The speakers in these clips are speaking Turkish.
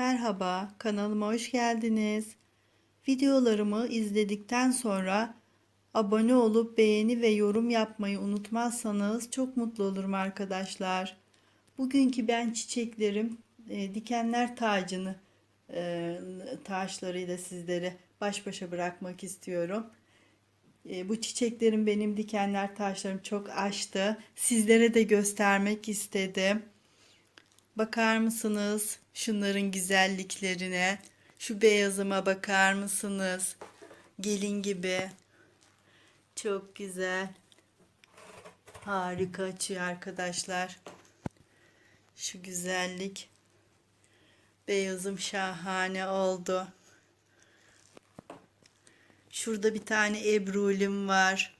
Merhaba, kanalıma hoş geldiniz. Videolarımı izledikten sonra abone olup beğeni ve yorum yapmayı unutmazsanız çok mutlu olurum arkadaşlar. Bugünkü ben çiçeklerim e, dikenler tacını e, taşlarıyla sizlere baş başa bırakmak istiyorum. E, bu çiçeklerim benim dikenler taşlarım çok açtı. Sizlere de göstermek istedim. Bakar mısınız şunların güzelliklerine? Şu beyazıma bakar mısınız? Gelin gibi. Çok güzel. Harika açıyor arkadaşlar. Şu güzellik. Beyazım şahane oldu. Şurada bir tane ebrulim var.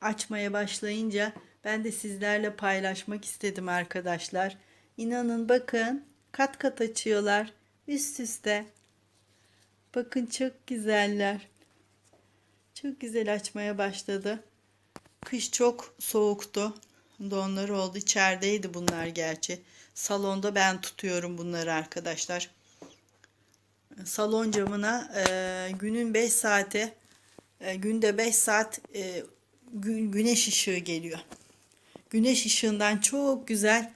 Açmaya başlayınca ben de sizlerle paylaşmak istedim arkadaşlar. İnanın bakın kat kat açıyorlar üst üste. Bakın çok güzeller. Çok güzel açmaya başladı. Kış çok soğuktu. Donları oldu. İçerideydi bunlar gerçi. Salonda ben tutuyorum bunları arkadaşlar. Salon camına e, günün 5 saate e, günde 5 saat e, gü- güneş ışığı geliyor. Güneş ışığından çok güzel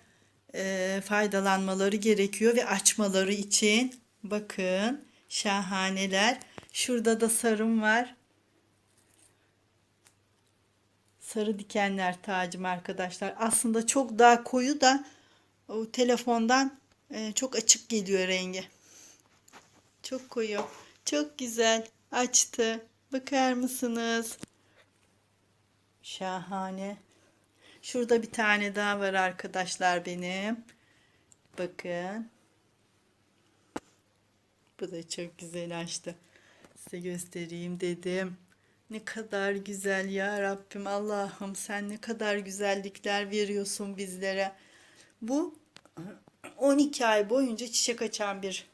e, faydalanmaları gerekiyor ve açmaları için bakın şahaneler. Şurada da sarım var. Sarı dikenler tacım arkadaşlar. Aslında çok daha koyu da o telefondan e, çok açık geliyor rengi. Çok koyu. Çok güzel. Açtı. Bakar mısınız? Şahane. Şurada bir tane daha var arkadaşlar benim. Bakın. Bu da çok güzel açtı. Size göstereyim dedim. Ne kadar güzel ya Rabbim Allah'ım sen ne kadar güzellikler veriyorsun bizlere. Bu 12 ay boyunca çiçek açan bir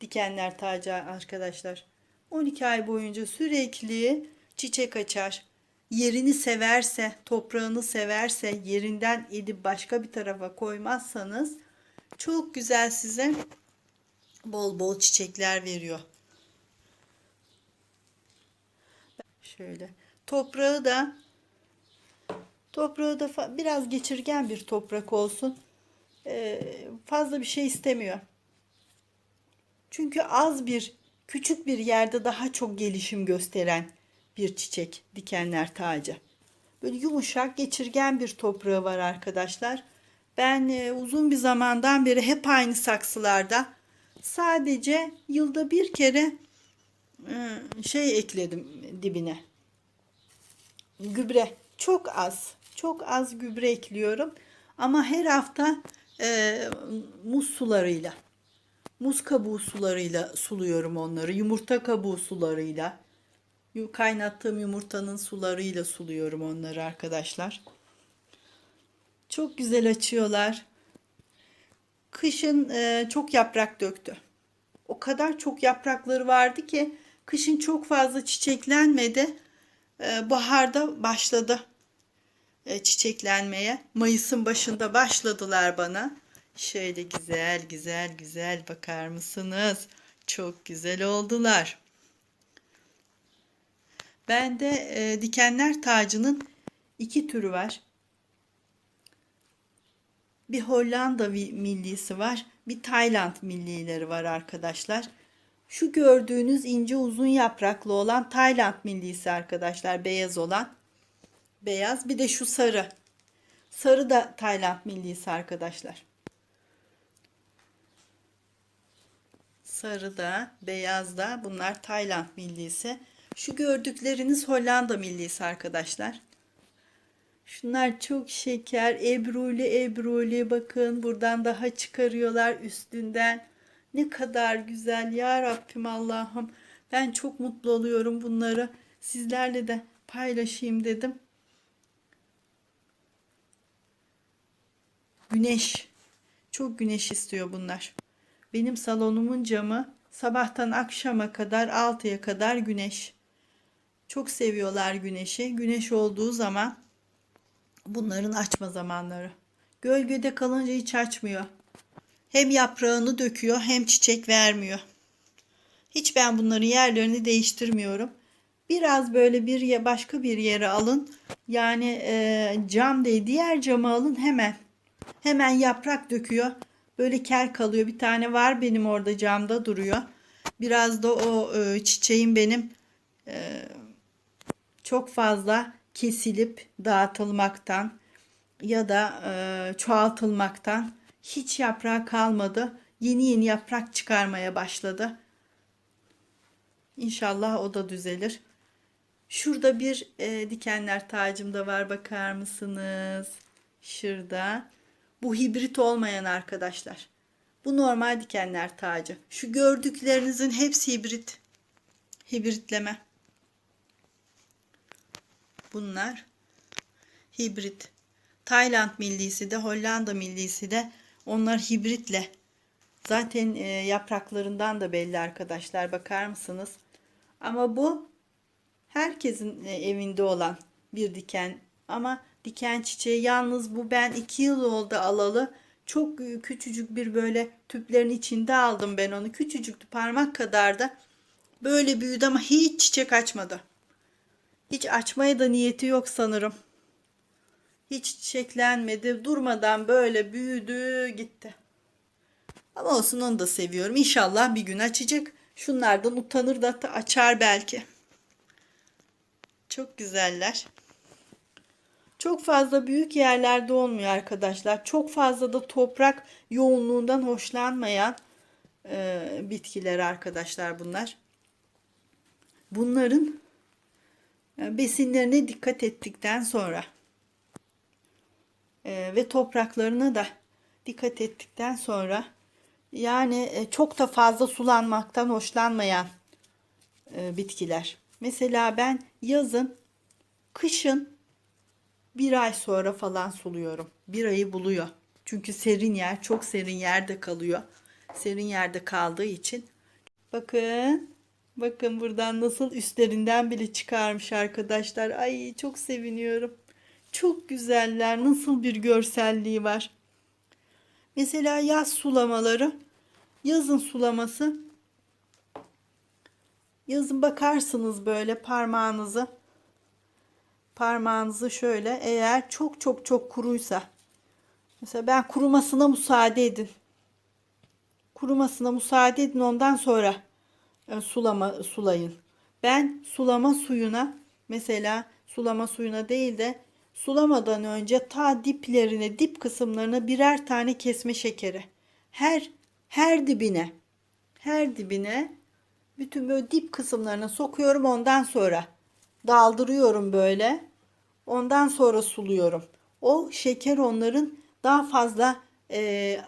dikenler tacı arkadaşlar. 12 ay boyunca sürekli çiçek açar. Yerini severse, toprağını severse, yerinden edip başka bir tarafa koymazsanız çok güzel size bol bol çiçekler veriyor. Şöyle. Toprağı da toprağı da biraz geçirgen bir toprak olsun. Ee, fazla bir şey istemiyor. Çünkü az bir küçük bir yerde daha çok gelişim gösteren bir çiçek dikenler tacı. Böyle yumuşak geçirgen bir toprağı var arkadaşlar. Ben e, uzun bir zamandan beri hep aynı saksılarda sadece yılda bir kere e, şey ekledim dibine. Gübre çok az. Çok az gübre ekliyorum. Ama her hafta e, muz sularıyla muz kabuğu sularıyla suluyorum onları. Yumurta kabuğu sularıyla. Kaynattığım yumurtanın sularıyla suluyorum onları arkadaşlar. Çok güzel açıyorlar. Kışın e, çok yaprak döktü. O kadar çok yaprakları vardı ki kışın çok fazla çiçeklenmedi. E, baharda başladı e, çiçeklenmeye. Mayıs'ın başında başladılar bana. Şöyle güzel güzel güzel bakar mısınız? Çok güzel oldular. Bende e, dikenler tacının iki türü var. Bir Hollanda millisi var. Bir Tayland millileri var arkadaşlar. Şu gördüğünüz ince uzun yapraklı olan Tayland millisi arkadaşlar. Beyaz olan. Beyaz. Bir de şu sarı. Sarı da Tayland millisi arkadaşlar. Sarı da, beyaz da bunlar Tayland millisi. Şu gördükleriniz Hollanda millisi arkadaşlar. Şunlar çok şeker. Ebruli ebruli bakın buradan daha çıkarıyorlar üstünden. Ne kadar güzel ya Rabbim Allah'ım. Ben çok mutlu oluyorum bunları. Sizlerle de paylaşayım dedim. Güneş. Çok güneş istiyor bunlar. Benim salonumun camı sabahtan akşama kadar 6'ya kadar güneş. Çok seviyorlar güneşi. Güneş olduğu zaman bunların açma zamanları. Gölgede kalınca hiç açmıyor. Hem yaprağını döküyor hem çiçek vermiyor. Hiç ben bunların yerlerini değiştirmiyorum. Biraz böyle bir başka bir yere alın. Yani e, cam değil diğer camı alın hemen. Hemen yaprak döküyor. Böyle kel kalıyor. Bir tane var benim orada camda duruyor. Biraz da o e, çiçeğin benim e, çok fazla kesilip dağıtılmaktan ya da e, çoğaltılmaktan hiç yaprağı kalmadı. Yeni yeni yaprak çıkarmaya başladı. İnşallah o da düzelir. Şurada bir e, dikenler tacım da var bakar mısınız? Şurada. Bu hibrit olmayan arkadaşlar. Bu normal dikenler tacı. Şu gördüklerinizin hepsi hibrit. Hibritleme. Bunlar hibrit. Tayland millisi de Hollanda millisi de onlar hibritle. Zaten e, yapraklarından da belli arkadaşlar bakar mısınız? Ama bu herkesin e, evinde olan bir diken ama diken çiçeği yalnız bu ben iki yıl oldu alalı. Çok küçücük bir böyle tüplerin içinde aldım ben onu. Küçücüktü parmak kadar da böyle büyüdü ama hiç çiçek açmadı. Hiç açmaya da niyeti yok sanırım. Hiç çiçeklenmedi. Durmadan böyle büyüdü gitti. Ama olsun onu da seviyorum. İnşallah bir gün açacak. Şunlardan utanır da açar belki. Çok güzeller. Çok fazla büyük yerlerde olmuyor arkadaşlar. Çok fazla da toprak yoğunluğundan hoşlanmayan e, bitkiler arkadaşlar bunlar. Bunların besinlerine dikkat ettikten sonra e, ve topraklarına da dikkat ettikten sonra yani e, çok da fazla sulanmaktan hoşlanmayan e, bitkiler. Mesela ben yazın, kışın bir ay sonra falan suluyorum. Bir ayı buluyor. Çünkü serin yer, çok serin yerde kalıyor. Serin yerde kaldığı için. Bakın, bakın buradan nasıl üstlerinden bile çıkarmış arkadaşlar. Ay çok seviniyorum. Çok güzeller. Nasıl bir görselliği var. Mesela yaz sulamaları, yazın sulaması. Yazın bakarsınız böyle parmağınızı parmağınızı şöyle eğer çok çok çok kuruysa mesela ben kurumasına müsaade edin. Kurumasına müsaade edin ondan sonra e, sulama sulayın. Ben sulama suyuna mesela sulama suyuna değil de sulamadan önce ta diplerine dip kısımlarına birer tane kesme şekeri. Her her dibine her dibine bütün böyle dip kısımlarına sokuyorum ondan sonra daldırıyorum böyle. Ondan sonra suluyorum. O şeker onların daha fazla e,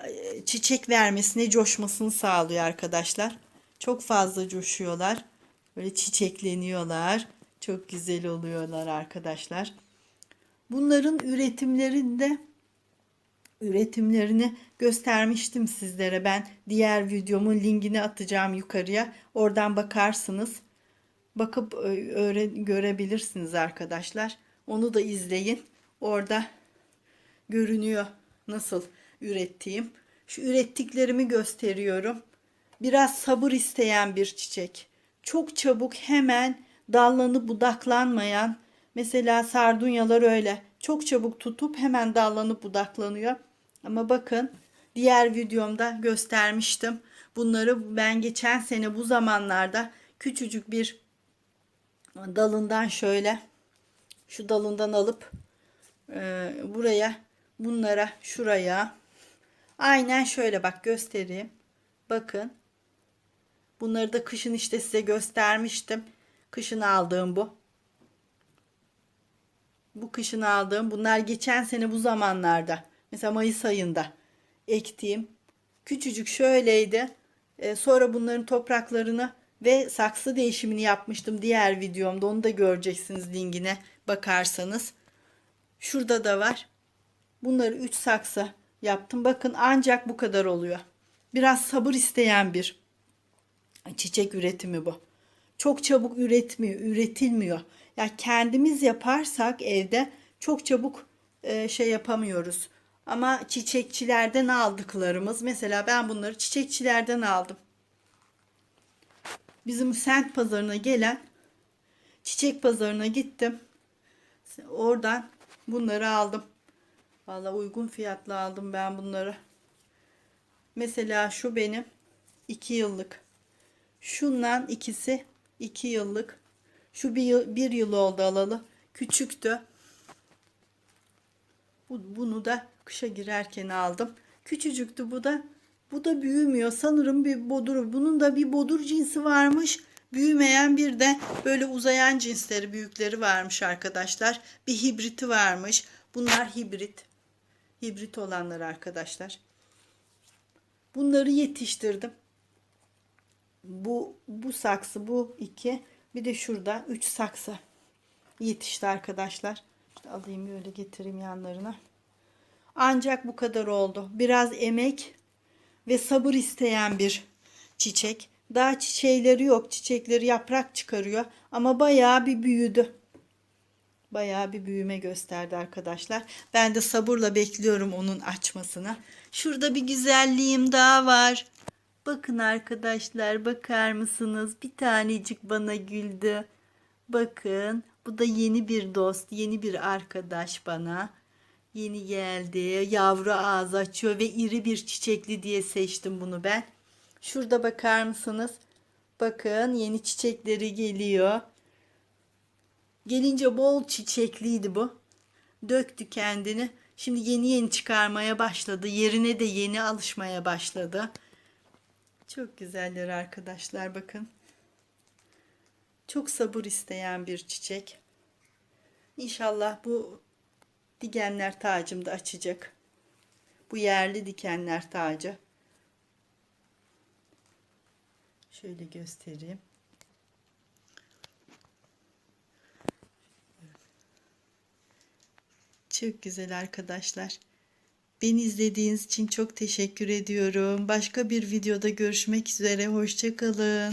çiçek vermesine, coşmasını sağlıyor arkadaşlar. Çok fazla coşuyorlar. Böyle çiçekleniyorlar. Çok güzel oluyorlar arkadaşlar. Bunların üretimlerinde üretimlerini göstermiştim sizlere. Ben diğer videomun linkini atacağım yukarıya. Oradan bakarsınız. Bakıp öğren görebilirsiniz arkadaşlar. Onu da izleyin. Orada görünüyor nasıl ürettiğim. Şu ürettiklerimi gösteriyorum. Biraz sabır isteyen bir çiçek. Çok çabuk hemen dallanıp budaklanmayan mesela sardunyalar öyle. Çok çabuk tutup hemen dallanıp budaklanıyor. Ama bakın diğer videomda göstermiştim. Bunları ben geçen sene bu zamanlarda küçücük bir dalından şöyle şu dalından alıp e, buraya bunlara şuraya aynen şöyle bak göstereyim. Bakın. Bunları da kışın işte size göstermiştim. Kışın aldığım bu. Bu kışın aldığım. Bunlar geçen sene bu zamanlarda. Mesela Mayıs ayında ektiğim. Küçücük şöyleydi. Ee, sonra bunların topraklarını ve saksı değişimini yapmıştım diğer videomda. Onu da göreceksiniz linkine bakarsanız. Şurada da var. Bunları 3 saksı yaptım. Bakın ancak bu kadar oluyor. Biraz sabır isteyen bir çiçek üretimi bu. Çok çabuk üretmiyor, üretilmiyor. Ya yani kendimiz yaparsak evde çok çabuk e, şey yapamıyoruz. Ama çiçekçilerden aldıklarımız. Mesela ben bunları çiçekçilerden aldım. Bizim sent pazarına gelen çiçek pazarına gittim. Oradan bunları aldım. Valla uygun fiyatla aldım ben bunları. Mesela şu benim 2 yıllık. Şundan ikisi 2 yıllık. Şu bir yıl, bir yıl oldu alalı. Küçüktü. Bu, bunu da kışa girerken aldım. Küçücüktü bu da. Bu da büyümüyor. Sanırım bir bodur. Bunun da bir bodur cinsi varmış. Büyümeyen bir de böyle uzayan cinsleri büyükleri varmış arkadaşlar. Bir hibriti varmış. Bunlar hibrit. Hibrit olanlar arkadaşlar. Bunları yetiştirdim. Bu bu saksı bu iki. Bir de şurada üç saksı yetişti arkadaşlar. İşte alayım böyle getireyim yanlarına. Ancak bu kadar oldu. Biraz emek ve sabır isteyen bir çiçek. Daha çiçeğleri yok. Çiçekleri yaprak çıkarıyor. Ama bayağı bir büyüdü. Bayağı bir büyüme gösterdi arkadaşlar. Ben de sabırla bekliyorum onun açmasını. Şurada bir güzelliğim daha var. Bakın arkadaşlar bakar mısınız? Bir tanecik bana güldü. Bakın bu da yeni bir dost, yeni bir arkadaş bana. Yeni geldi. Yavru ağız açıyor ve iri bir çiçekli diye seçtim bunu ben. Şurada bakar mısınız? Bakın yeni çiçekleri geliyor. Gelince bol çiçekliydi bu. Döktü kendini. Şimdi yeni yeni çıkarmaya başladı. Yerine de yeni alışmaya başladı. Çok güzeller arkadaşlar bakın. Çok sabır isteyen bir çiçek. İnşallah bu dikenler tacım da açacak. Bu yerli dikenler tacı. Şöyle göstereyim. Çok güzel arkadaşlar. Beni izlediğiniz için çok teşekkür ediyorum. Başka bir videoda görüşmek üzere. Hoşçakalın.